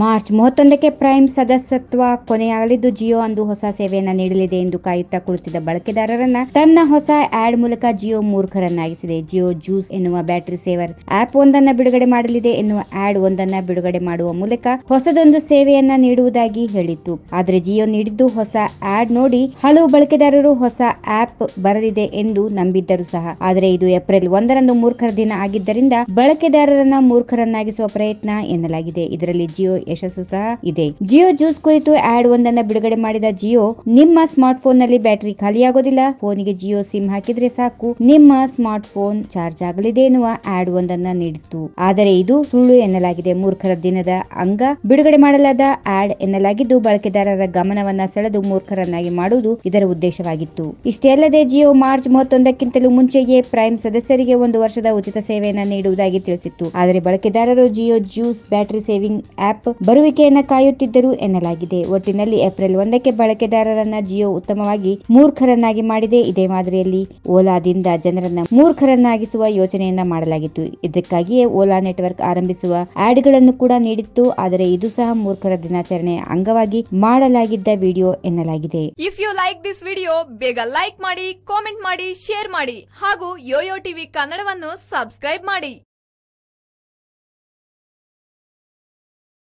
March ಮೂವತ್ತೊಂದಕ್ಕೆ prime ಸದಸ್ಯತ್ವ ಕೊನೆಯಾಗಲಿದ್ದು, ಜಿಯೋ ಅಂದು ಹೊಸ ಸೇವೆಯನ್ನು ನೀಡಲಿದೆ ಎಂದು ಕಾಯುತ್ತಾ ಕುಳಿತಿದ್ದ ಬಳಕೆದಾರರನ್ನ ತನ್ನ ಹೊಸ ಆಡ್ ಮೂಲಕ ಜಿಯೋ ಮೂರ್ಖರನ್ನಾಗಿಸಿದೆ. ಜಿಯೋ ಜ್ಯೂಸ್ ಎನ್ನುವ ಬ್ಯಾಟರಿ ಸೇವರ್ ಆಪ್ ಒಂದನ್ನ ಬಿಡುಗಡೆ ಮಾಡಲಿದೆ ಎನ್ನುವ ಆಡ್ ಒಂದನ್ನ ಬಿಡುಗಡೆ ಮಾಡುವ ಮೂಲಕ ಹೊಸದೊಂದು ಸೇವೆಯನ್ನ ನೀಡುವುದಾಗಿ ಹೇಳಿತ್ತು. ಆದರೆ ಜಿಯೋ ನೀಡಿದ್ದು ಹೊಸ ಆಡ್ ನೋಡಿ ಹಲವು ಬಳಕೆದಾರರು ಹೊಸ ಆಪ್ ಬರಲಿದೆ ಎಂದು ನಂಬಿದ್ದರು ಸಹ. ಆದರೆ ಇದು ಏಪ್ರಿಲ್ ಒಂದರಂದು ಮೂರ್ಖರ ದಿನ ಆಗಿದ್ದರಿಂದ ಬಳಕೆದಾರರನ್ನ ಮೂರ್ಖರನ್ನಾಗಿಸುವ ಪ್ರಯತ್ನ ಎನ್ನಲಾಗಿದೆ. ಇದರಲ್ಲಿ ಜಿಯೋ ಯಶಸ್ಸು ಸಹ ಇದೆ. ಜಿಯೋ ಜ್ಯೂಸ್ ಕುರಿತು ಆಡ್ ಒಂದನ್ನ ಬಿಡುಗಡೆ ಮಾಡಿದ ಜಿಯೋ ನಿಮ್ಮ ಸ್ಮಾರ್ಟ್ ಫೋನ್ನಲ್ಲಿ ಬ್ಯಾಟರಿ ಖಾಲಿಯಾಗೋದಿಲ್ಲ. ಫೋನಿಗೆ ಜಿಯೋ ಸಿಮ್ ಹಾಕಿದ್ರೆ ಸಾಕು. ನಿಮ್ಮ ಸ್ಮಾರ್ಟ್ ಫೋನ್ ಚಾರ್ಜ್ ಆಗಲಿದೆ ಎನ್ನುವ ಆಡ್ ಒಂದನ್ನ ನೀಡಿತ್ತು. ಆದರೆ ಇದು ಸುಳ್ಳು ಎನ್ನಲಾಗಿದೆ. ಮೂರ್ಖರ ದಿನದ ಅಂಗ ಬಿಡುಗಡೆ ಮಾಡಲಾದ ಆಡ್ ಎನ್ನಲಾಗಿದ್ದು, ಬಳಕೆದಾರರ ಗಮನವನ್ನ ಸೆಳೆದು ಮೂರ್ಖರನ್ನಾಗಿ ಮಾಡುವುದು ಇದರ ಉದ್ದೇಶವಾಗಿತ್ತು. ಇಷ್ಟೇ ಅಲ್ಲದೆ ಜಿಯೋ ಮಾರ್ಚ್ ಮೂವತ್ತೊಂದಕ್ಕಿಂತಲೂ ಮುಂಚೆಯೇ ಪ್ರೈಮ್ ಸದಸ್ಯರಿಗೆ ಒಂದು ವರ್ಷದ ಉಚಿತ ಸೇವೆಯನ್ನ ನೀಡುವುದಾಗಿ ತಿಳಿಸಿತ್ತು. ಆದರೆ, ಬಳಕೆದಾರರು Jio juice battery saving app ಬರುವಿಕೆಯನ್ನ ಕಾಯುತ್ತಿದ್ದರು ಎನ್ನಲಾಗಿದೆ. ಒಟ್ಟಿನಲ್ಲಿ ಏಪ್ರಿಲ್ ಒಂದಕ್ಕೆ ಬಳಕೆದಾರರನ್ನ ಜಿಯೋ ಉತ್ತಮವಾಗಿ ಮೂರ್ಖರನ್ನಾಗಿ ಮಾಡಿದೆ. ಇದೇ ಮಾದರಿಯಲ್ಲಿ ಓಲಾದಿಂದ ಜನರನ್ನ ಮೂರ್ಖರನ್ನಾಗಿಸುವ ಯೋಚನೆಯನ್ನ ಮಾಡಲಾಗಿತ್ತು. ಇದಕ್ಕಾಗಿಯೇ ಓಲಾ ನೆಟ್ವರ್ಕ್ ಆರಂಭಿಸುವ ಆಡ್ಗಳನ್ನು ಕೂಡ ನೀಡಿತ್ತು. ಆದರೆ ಇದು ಸಹ ಮೂರ್ಖರ ದಿನಾಚರಣೆಯ ಅಂಗವಾಗಿ ಮಾಡಲಾಗಿದ್ದ ವಿಡಿಯೋ ಎನ್ನಲಾಗಿದೆ. If you like this video ಬೇಗ ಲೈಕ್ ಮಾಡಿ ಕಾಮೆಂಟ್ ಮಾಡಿ ಶೇರ್ ಮಾಡಿ ಹಾಗೂ ಯೋಯೋ ಟಿವಿ ಕನ್ನಡವನ್ನು ಸಬ್ಸ್ಕ್ರೈಬ್ ಮಾಡಿ.